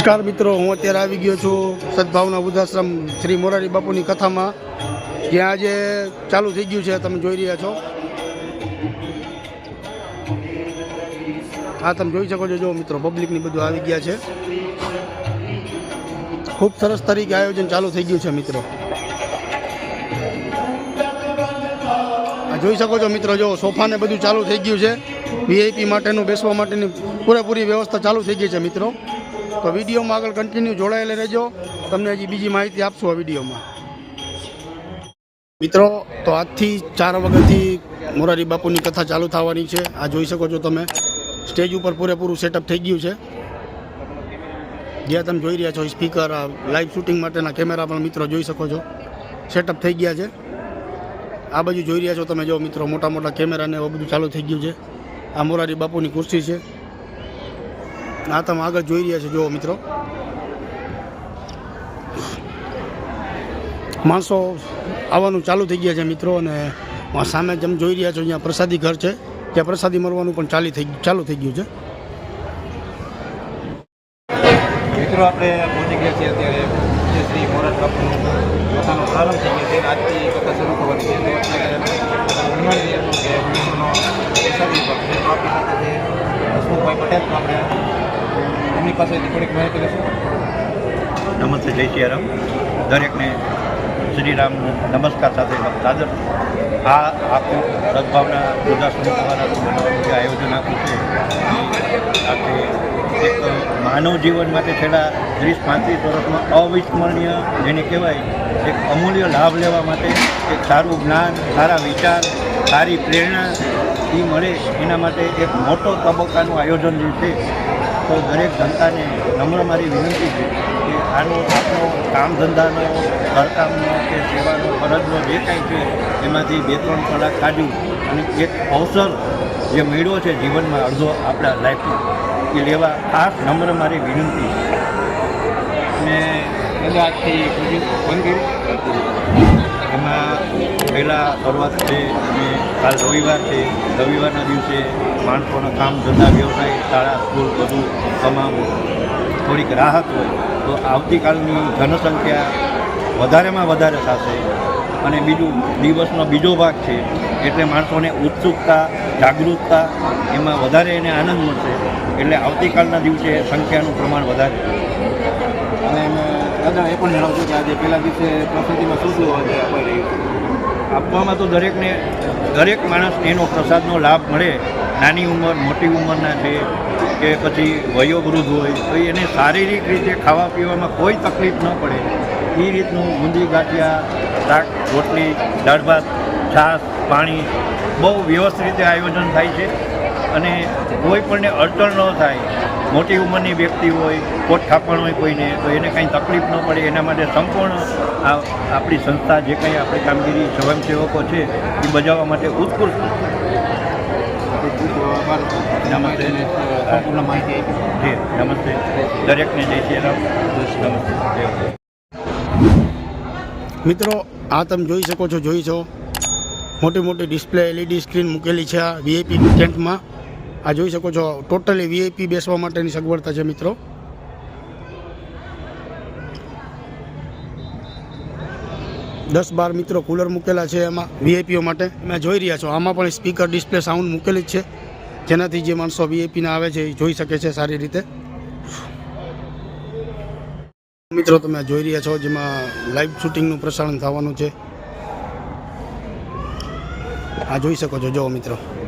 નમસ્કાર મિત્રો, હું અત્યારે આવી ગયો છું સદભાવના વૃદ્ધાશ્રમ શ્રી મોરારી બાપુની કથામાં, જ્યાં આજે ચાલુ થઈ ગયું છે, તમે જોઈ રહ્યા છો. હા, તમે જોઈ શકો છો, જો મિત્રો પબ્લિકની બધું આવી ગયા છે. ખૂબ સરસ તરીકે આયોજન ચાલુ થઈ ગયું છે, મિત્રો. જોઈ શકો છો, મિત્રો, જો સોફાને બધું ચાલુ થઈ ગયું છે. વીઆઈપી માટેનું, બેસવા માટેની પૂરેપૂરી વ્યવસ્થા ચાલુ થઈ ગઈ છે, મિત્રો. તો વિડીયોમાં આગળ કન્ટિન્યુ જોડાયેલા રહેજો. તમને હજી બીજી માહિતી આપશું આ વિડીયોમાં. મિત્રો, તો આજથી ચાર વખતથી મોરારી બાપુની કથા ચાલુ થવાની છે. આ જોઈ શકો છો તમે. સ્ટેજ ઉપર પૂરેપૂરું સેટઅપ થઈ ગયું છે. જ્યાં તમે જોઈ રહ્યા છો સ્પીકર લાઈવ શૂટિંગ માટેના કેમેરા પણ મિત્રો જોઈ શકો છો. સેટઅપ થઈ ગયા છે. આ બાજુ જોઈ રહ્યા છો તમે જો મિત્રો મોટા મોટા કેમેરાને એવું બધું ચાલુ થઈ ગયું છે. આ મોરારી બાપુની ખુરશી છે. આ તમે આગળ જોઈ રહ્યા છો જુઓ મિત્રો. માણસો આવવાનું ચાલુ થઈ ગયા છે મિત્રો, અને સામે જેમ જોઈ રહ્યા છો, અહીંયા પ્રસાદી ઘર છે. ત્યાં પ્રસાદી મળવાનું પણ ચાલી થઈ, ચાલુ થઈ ગયું છે. મિત્રો, આપણે પહોંચી ગયા છીએ અત્યારે જે શ્રી મોરાર બાપુનો પોતાનો પ્રારંભ થઈ ગયો છે. આજથી કથા શરૂ થવાની છે. હનુમાનજી પ્રસાદી ભક્ત સાથે હસમુખભાઈ પટેલ આપણે એમની પાસેથી થોડીક માહિતી લેશો નમસ્તે, જય શ્રી દરેકને શ્રીરામ નમસ્કાર સાથે સાદર આ આખું સદભાવના બનાવવાનું જે આયોજન આપ્યું છે. આખે એક માનવ જીવન માટે છેલ્લા ત્રીસ, પાંત્રીસ વર્ષમાં અવિસ્મરણીય, જેને કહેવાય, એક અમૂલ્ય લાભ લેવા માટે એક સારું જ્ઞાન, સારા વિચાર, સારી પ્રેરણા એ મળે એના માટે એક મોટો તબક્કાનું આયોજન જે છે તો દરેક જનતાને નમ્ર મારી વિનંતી છે કે આનો આપણો કામ ધંધાનો, ઘરકામનો કે સેવાનો ફરજનો જે કાંઈ છે, એમાંથી બે ત્રણ કલાક કાઢ્યું અને એક અવસર જે મેળવ્યો છે જીવનમાં અડધો આપણા લાઈફમાં એ લેવા ખાસ નમ્ર મારી વિનંતી છે. અને આજથી એમાં પહેલાં શરૂઆત છે, અમે કાલ રવિવાર છે. રવિવારના દિવસે માણસોના કામ ધંધા, વ્યવસાય, શાળા, સ્કૂલ બધું તમામ થોડીક રાહત હોય. તો આવતીકાલની જનસંખ્યા વધારેમાં વધારે થશે. અને બીજું, દિવસનો બીજો ભાગ છે, એટલે માણસોને ઉત્સુકતા, જાગૃતતા એમાં વધારે એને આનંદ મળશે. એટલે આવતીકાલના દિવસે સંખ્યાનું પ્રમાણ વધારે. અને એમાં દાદા, એ પણ જણાવજો કે આજે પહેલા દિવસે પ્રસ્તુતિમાં શું શું આજે અપાઈ રહ્યું આપવામાં તો દરેકને, દરેક માણસને એનો પ્રસાદનો લાભ મળે. નાની ઉંમર, મોટી ઉંમરના છે કે પછી વયોવૃદ્ધ હોય, તો એને શારીરિક રીતે ખાવા પીવામાં કોઈ તકલીફ ન પડે. એ રીતનું બુંદી ગાંઠિયા, શાક, રોટલી, દાળ ભાત, છાશ, પાણી બહુ વ્યવસ્થિત રીતે આયોજન થાય છે. અને કોઈ પણને અડચણ ન થાય. મોટી ઉંમરની વ્યક્તિ હોય કોટ ખાપણ હોય કોઈને તો એને કાંઈ તકલીફ ન પડે. એના માટે સંપૂર્ણ આ આપણી સંસ્થા જે કંઈ આપણી કામગીરી સ્વયંસેવકો છે એ બજાવવા માટે ઉત્કૃષ્ટ નમસ્તે. સંપૂર્ણ માહિતી આપી. છે નમસ્તે. દરેકને જય શ્રી રામ. નમસ્તે. મિત્રો આ તમે જોઈ શકો છો જોઈ છો. મોટી મોટી ડિસ્પ્લે એલઈડી સ્ક્રીન મૂકેલી છે આ વીઆઈપી ટેન્ટમાં. આ જોઈ શકો છો ટોટલી વીઆઈપી બેસવા માટેની સગવડતા છે મિત્રો. દસ બાર મિત્રો કુલર મૂકેલા છે એમાં વીઆઈપીઓ માટે. મેં જોઈ રહ્યા છો, આમાં પણ સ્પીકર ડિસ્પ્લે સાઉન્ડ મૂકેલી જ છે. જેનાથી જે માણસો વીઆઈપીના આવે છે એ જોઈ શકે છે સારી રીતે. મિત્રો તમે જોઈ રહ્યા છો, જેમાં લાઈવ શૂટિંગનું પ્રસારણ થવાનું છે. આ જોઈ શકો છો જો મિત્રો મિત્રો.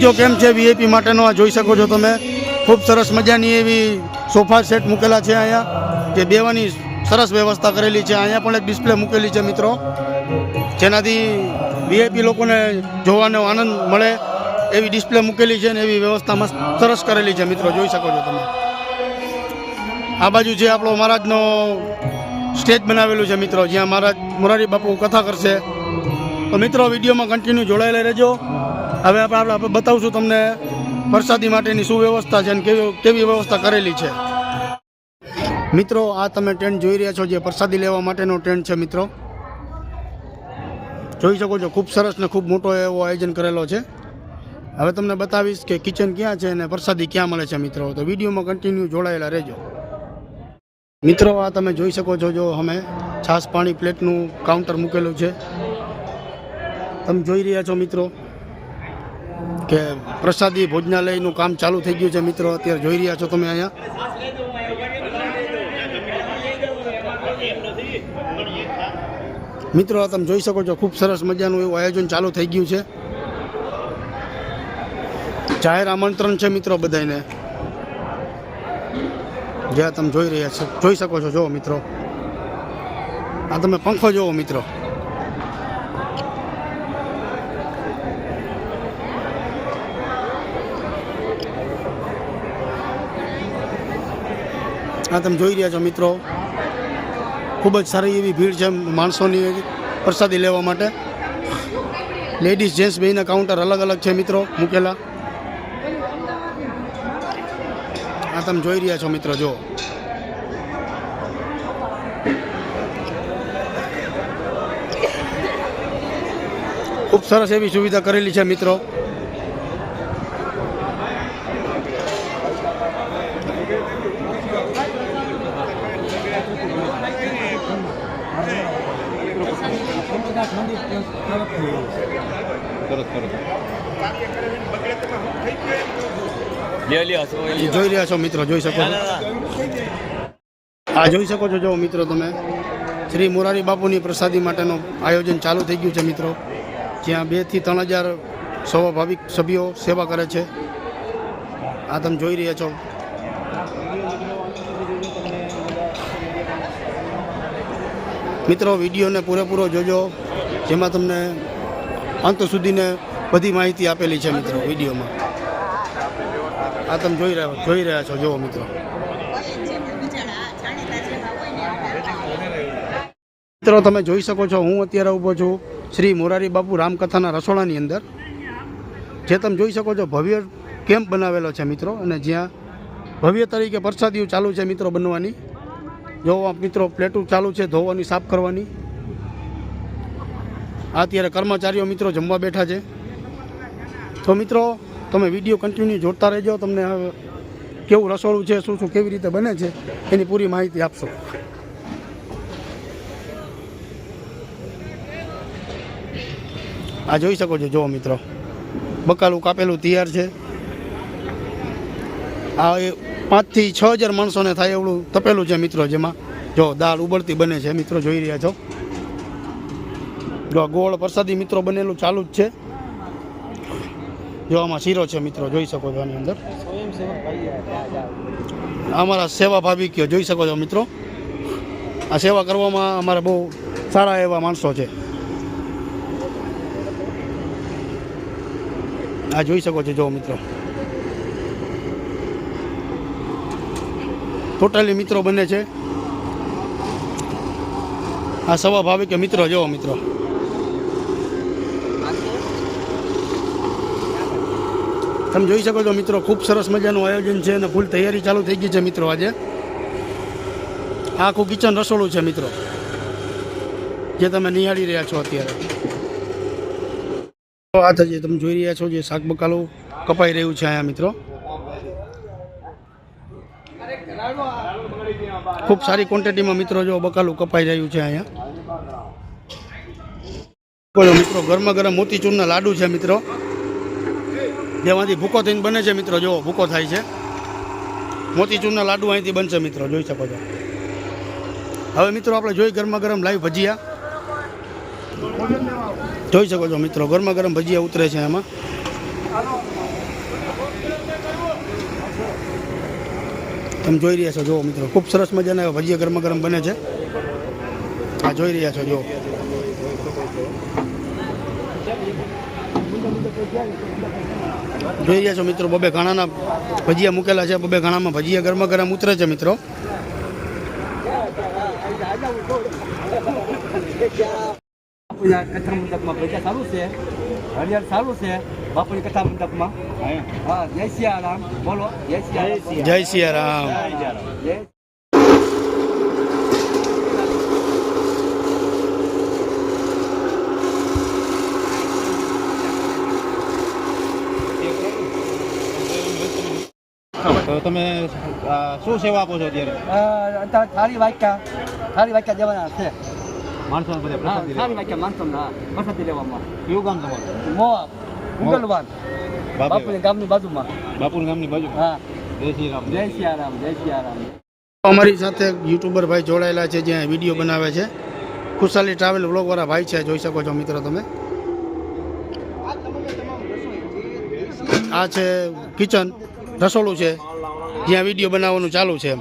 બીજો કેમ છે વીઆઈપી માટેનો આ જોઈ શકો છો તમે. ખૂબ સરસ મજાની એવી સોફા સેટ મૂકેલા છે અહીંયા. જે બેવાની સરસ વ્યવસ્થા કરેલી છે. અહીંયા પણ એક ડિસ્પ્લે મૂકેલી છે મિત્રો. જેનાથી વીઆઈપી લોકોને જોવાનો આનંદ મળે એવી ડિસ્પ્લે મૂકેલી છે ને એવી વ્યવસ્થામાં સરસ કરેલી છે મિત્રો. જોઈ શકો છો તમે. આ બાજુ જે આપણો મહારાજનો સ્ટેજ બનાવેલું છે મિત્રો, જ્યાં મહારાજ મોરારી બાપુ કથા કરશે. તો મિત્રો, વિડીયોમાં કન્ટિન્યુ જોડાયેલા રહેજો. હવે આપણે આપણે બતાવશું તમને પ્રસાદી માટેની શું વ્યવસ્થા છે અને કેવી કેવી વ્યવસ્થા કરેલી છે. મિત્રો, આ તમે ટેન્ટ જોઈ રહ્યા છો જે પ્રસાદી લેવા માટેનો ટેન્ટ છે, મિત્રો. જોઈ શકો છો, ખૂબ સરસ ને ખૂબ મોટો એવો આયોજન કરેલો છે. હવે તમને બતાવીશ કે કિચન ક્યાં છે અને પ્રસાદી ક્યાં મળે છે, મિત્રો. તો વિડીયોમાં કન્ટિન્યુ જોડાયેલા રહેજો. મિત્રો, આ તમે જોઈ શકો છો, જો અમે છાશ પાણી પ્લેટનું કાઉન્ટર મૂકેલું છે. તમે જોઈ રહ્યા છો, મિત્રો. કે પ્રસાદી ભોજનાલયનું કામ ચાલુ થઈ ગયું છે. મિત્રો, અત્યારે જોઈ રહ્યા છો તમે અહીંયા. મિત્રો તમે જોઈ શકો છો, ખૂબ સરસ મજાનું એવું આયોજન ચાલુ થઈ ગયું છે. જાહેર આમંત્રણ છે મિત્રો બધાને જ્યાં તમે જોઈ રહ્યા છો, જોઈ શકો છો, જુઓ મિત્રો. આ તમે પંખો જુઓ મિત્રો. આ તમે જોઈ રહ્યા છો મિત્રો. ખૂબ જ સારી એવી ભીડ છે માણસોની પ્રસાદી લેવા માટે. લેડીઝ જેન્ટ્સ બેના કાઉન્ટર અલગ અલગ છે મિત્રો, મૂકેલા. આ તમે જોઈ રહ્યા છો મિત્રો, જો. ખૂબ સરસ એવી સુવિધા કરેલી છે મિત્રો. તરત તરત. એ જોઈ રહ્યા છો મિત્રો જોઈ શકો છો. આ જોઈ શકો છો જો મિત્રો તમે. શ્રી મોરારી બાપુની પ્રસાદી માટેનું આયોજન ચાલુ થઈ ગયું છે મિત્રો. જ્યાં બેથી ત્રણ હજાર સ્વાભાવિક સભ્યો સેવા કરે છે. આ તમે જોઈ રહ્યા છો. મિત્રો, વિડીયોને પૂરેપૂરો જોજો. જેમાં તમને અંત સુધીને બધી માહિતી આપેલી છે મિત્રો, વિડીયોમાં. આ તમે જોઈ રહ્યા જોઈ રહ્યા છો, જુઓ મિત્રો. મિત્રો, તમે જોઈ શકો છો, હું અત્યારે ઊભો છું શ્રી મોરારી બાપુ રામકથાના રસોડાની અંદર. જે તમે જોઈ શકો છો, ભવ્ય કેમ્પ બનાવેલો છે મિત્રો, અને જ્યાં ભવ્ય તરીકે પ્રસાદીઓ ચાલુ છે મિત્રો બનવાની. જો મિત્રો પ્લેટું ચાલુ છે ધોવાની, સાફ કરવાની. અત્યારે કર્મચારીઓ મિત્રો જમવા બેઠા છે. તો મિત્રો, તમે વીડિયો કન્ટિન્યુ જોતા રહેજો. તમને કેવું રસોડું છે, શું શું, કેવી રીતે બને છે, એની પૂરી માહિતી આપશો. આ જોઈ શકો છો, જુઓ મિત્રો. બકાલું કાપેલું તૈયાર છે. આ પાંચથી છ હજાર માણસોને થાય એવડું તપેલું છે મિત્રો જેમાં. જો દાળ ઉબળતી બને છે, મિત્રો જોઈ રહ્યા છો. જો ગોળ પ્રસાદી મિત્રો બનેલું ચાલુ જ છે. જો આમાં શીરો છે મિત્રો, જોઈ શકો છો આની અંદર. અમારા સેવા ભાવી કયો, જોઈ શકો છો મિત્રો. આ સેવા કરવામાં અમારા બહુ સારા એવા માણસો છે. આ જોઈ શકો છો, જો મિત્રો. ટોટલી મિત્રો બને છે. આ સવા ભાવિક મિત્રો જુઓ મિત્રો. તમે જોઈ શકો છો મિત્રો, ખૂબ સરસ મજાનું આયોજન છે અને ફૂલ તૈયારી ચાલુ થઈ ગઈ છે મિત્રો આજે. આખું કિચન રસોડું છે મિત્રો. જે તમે નિહાળી રહ્યા છો અત્યારે. આ થશે તમે જોઈ રહ્યા છો જે શાક બકાલું કપાઈ રહ્યું છે અહીંયા મિત્રો. ખૂબ સારી ક્વોન્ટિટીમાં મિત્રો જો બકાલું કપાઈ રહ્યું છે અહીંયા. મિત્રો, ગરમા ગરમ મોતીચૂરના લાડુ છે મિત્રો. જેમાંથી ભૂકો થઈને બને છે મિત્રો, જો ભૂકો થાય છે. મોતીચૂરના લાડુ અહીંથી બનશે મિત્રો, જોઈ શકો છો. હવે મિત્રો આપણે જોઈ ગરમા ગરમ લાઈવ ભજીયા. જોઈ શકો છો મિત્રો, ગરમા ગરમ ભજીયા ઉતરે છે એમાં તમે જોઈ રહ્યા છો, જુઓ મિત્રો. ખૂબ સરસ મજાના ભજીએ ગરમા ગરમ બને છે. આ જોઈ રહ્યા છો, જુઓ. જોઈ રહ્યા છો, મિત્રો, બબે ઘાણાના ભજીયા મૂકેલા છે. બબે ઘાણામાં ભજીયા ગરમા ગરમ ઉતરે છે, મિત્રો. સારું છે. હરિયાળ સારું છે. બાપુની કથા મંડપમાં? હા. જય સિયારામ. બોલો જય સિયારામ. જય સિયારામ. તો તમે શું સેવા આપો છો અત્યારે? થાળી વાક્યા થાળી વાક્યા દેવાના છે. માણસો બધા થાળી વાક્યા માણસો ના વરસાદી લેવામાં. કયું ગામ તમારું? મોવા ઉગલવાન બાપુની ગામની બાજુમાં. બાપુની ગામની બાજુ? હા. જય શ્રી રામ. જય સિયારામ જય સિયારામ અમારી સાથે યુટ્યુબર ભાઈ જોડાયેલા છે જ્યાં વીડિયો બનાવે છે. ખુશાલી ટ્રાવેલ બ્લોગવાળા ભાઈ છે જોઈ શકો છો મિત્રો તમે. આ છે કિચન રસોડું છે. જ્યાં વીડિયો બનાવવાનું ચાલુ છે